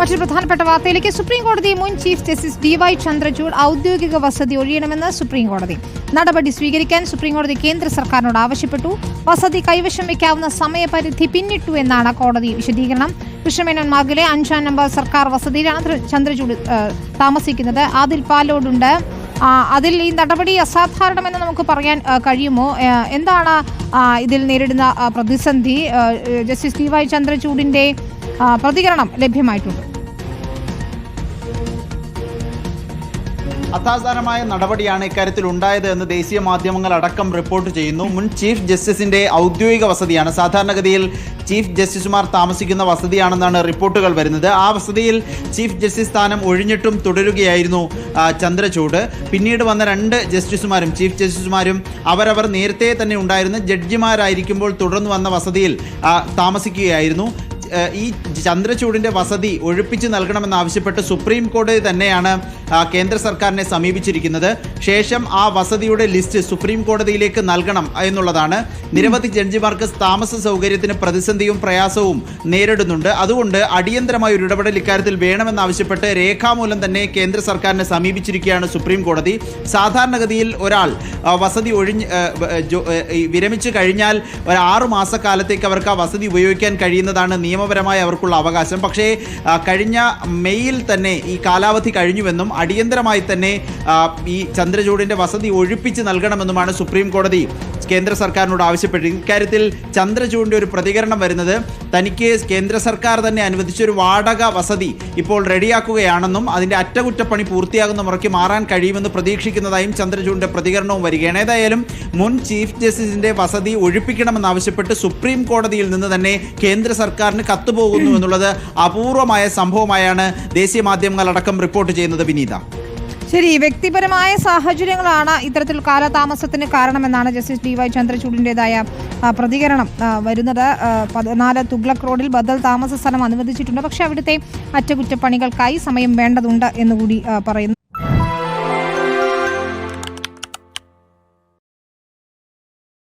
മറ്റൊരു പ്രധാനപ്പെട്ട വാർത്തയിലേക്ക് സുപ്രീം കോടതി മുൻ chief justice D Y Chandrachud ഔദ്യോഗിക വസതി ഒഴിയണമെന്ന് സുപ്രീം കോടതി. നടപടി സ്വീകരിക്കാൻ സുപ്രീം കോടതി കേന്ദ്ര സർക്കാരിനോട് ആവശ്യപ്പെട്ടു. വസതി കൈവശം വയ്ക്കാവുന്ന സമയപരിധി പിന്നിട്ടു എന്നാണ് കോടതി വിശദീകരണം. കൃഷ്ണമേനോൻ മാർഗിലെ അഞ്ചാം നമ്പർ സർക്കാർ വസതിയിലാണ് ചന്ദ്രചൂഡ് താമസിക്കുന്നത്. ആദിൽ പാലോടുണ്ട്. അതിൽ ഈ നടപടി അസാധാരണമെന്ന് നമുക്ക് പറയാൻ കഴിയുമോ? എന്താണ് ഇതിൽ നേരിടുന്ന പ്രതിസന്ധി? ജസ്റ്റിസ് ഡി വൈ ചന്ദ്രചൂഡിന്റെ പ്രതികരണം ലഭ്യമായിട്ടുണ്ട്. അസാധാരണമായ നടപടിയാണ് ഇക്കാര്യത്തിൽ ഉണ്ടായത് എന്ന് ദേശീയ മാധ്യമങ്ങൾ അടക്കം റിപ്പോർട്ട് ചെയ്യുന്നു. മുൻ ചീഫ് ജസ്റ്റിസിന്റെ ഔദ്യോഗിക വസതിയാണ്. സാധാരണഗതിയിൽ ചീഫ് ജസ്റ്റിസുമാർ താമസിക്കുന്ന വസതിയാണെന്നാണ് റിപ്പോർട്ടുകൾ വരുന്നത്. ആ വസതിയിൽ ചീഫ് ജസ്റ്റിസ് സ്ഥാനം ഒഴിഞ്ഞിട്ടും തുടരുകയായിരുന്നു ചന്ദ്രചൂട് പിന്നീട് വന്ന രണ്ട് ജസ്റ്റിസുമാരും ചീഫ് ജസ്റ്റിസുമാരും അവരവർ നേരത്തെ തന്നെ ഉണ്ടായിരുന്ന ജഡ്ജിമാരായിരിക്കുമ്പോൾ തുടർന്ന് വന്ന വസതിയിൽ താമസിക്കുകയായിരുന്നു. ഈ ചന്ദ്രചൂഡിന്റെ വസതി ഒഴിപ്പിച്ച് നൽകണമെന്നാവശ്യപ്പെട്ട് സുപ്രീം കോടതി തന്നെയാണ് കേന്ദ്ര സർക്കാരിനെ സമീപിച്ചിരിക്കുന്നത്. ശേഷം ആ വസതിയുടെ ലിസ്റ്റ് സുപ്രീം കോടതിയിലേക്ക് നൽകണം എന്നുള്ളതാണ്. നിരവധി ജഡ്ജിമാർക്ക് താമസ സൗകര്യത്തിന് പ്രതിസന്ധിയും പ്രയാസവും നേരിടുന്നുണ്ട്. അതുകൊണ്ട് അടിയന്തരമായ ഒരു ഇടപെടൽ ഇക്കാര്യത്തിൽ വേണമെന്നാവശ്യപ്പെട്ട് രേഖാമൂലം തന്നെ കേന്ദ്ര സർക്കാരിനെ സമീപിച്ചിരിക്കുകയാണ് സുപ്രീം കോടതി. സാധാരണഗതിയിൽ ഒരാൾ വസതി ഒഴിഞ്ഞ് വിരമിച്ചു കഴിഞ്ഞാൽ ഒരു ആറു അവർക്ക് ആ വസതി ഉപയോഗിക്കാൻ കഴിയുന്നതാണ് നിയമപരമായി അവർക്കുള്ള അവകാശം. പക്ഷേ കഴിഞ്ഞ മെയ്യിൽ തന്നെ ഈ കാലാവധി കഴിഞ്ഞുവെന്നും അടിയന്തരമായി തന്നെ ഈ ചന്ദ്രചൂഡിന്റെ വസതി ഒഴിപ്പിച്ച് നൽകണമെന്നുമാണ് സുപ്രീം കോടതി കേന്ദ്ര സർക്കാരിനോട് ആവശ്യപ്പെട്ടു ഇക്കാര്യത്തിൽ ചന്ദ്രചൂഡിന്റെ ഒരു പ്രതികരണം വരുന്നത് തനിക്ക് കേന്ദ്ര സർക്കാർ തന്നെ അനുവദിച്ച ഒരു വാടക വസതി ഇപ്പോൾ റെഡിയാക്കുകയാണെന്നും അതിന്റെ അറ്റകുറ്റപ്പണി പൂർത്തിയാകുന്ന മുറയ്ക്ക് മാറാൻ കഴിയുമെന്ന് പ്രതീക്ഷിക്കുന്നതായും ചന്ദ്രചൂഡിന്റെ പ്രതികരണവും വരികയാണ്. ഏതായാലും മുൻ ചീഫ് ജസ്റ്റിസിന്റെ വസതി ഒഴിപ്പിക്കണമെന്നാവശ്യപ്പെട്ട് സുപ്രീം കോടതിയിൽ നിന്ന് തന്നെ കേന്ദ്ര സർക്കാരിന് കത്തുപോകുന്നു എന്നുള്ളത് അപൂർവമായ സംഭവമായാണ് ദേശീയ മാധ്യമങ്ങളടക്കം റിപ്പോർട്ട് ചെയ്യുന്നത് വിനീത. ശരി വ്യക്തിപരമായ സാഹചര്യങ്ങളാണ് ഇത്തരത്തിൽ കാലതാമസത്തിന് കാരണമെന്നാണ് ജസ്റ്റിസ് ഡി വൈ ചന്ദ്രചൂഡിന്റെതായ പ്രതികരണം വരുന്നത്. പതിനാല് തുഗ്ലക് റോഡിൽ ബദൽ താമസ സ്ഥലം അനുവദിച്ചിട്ടുണ്ട്. പക്ഷേ അവിടുത്തെ അറ്റകുറ്റപ്പണികൾക്കായി സമയം വേണ്ടതുണ്ട് എന്നുകൂടി പറയുന്നു.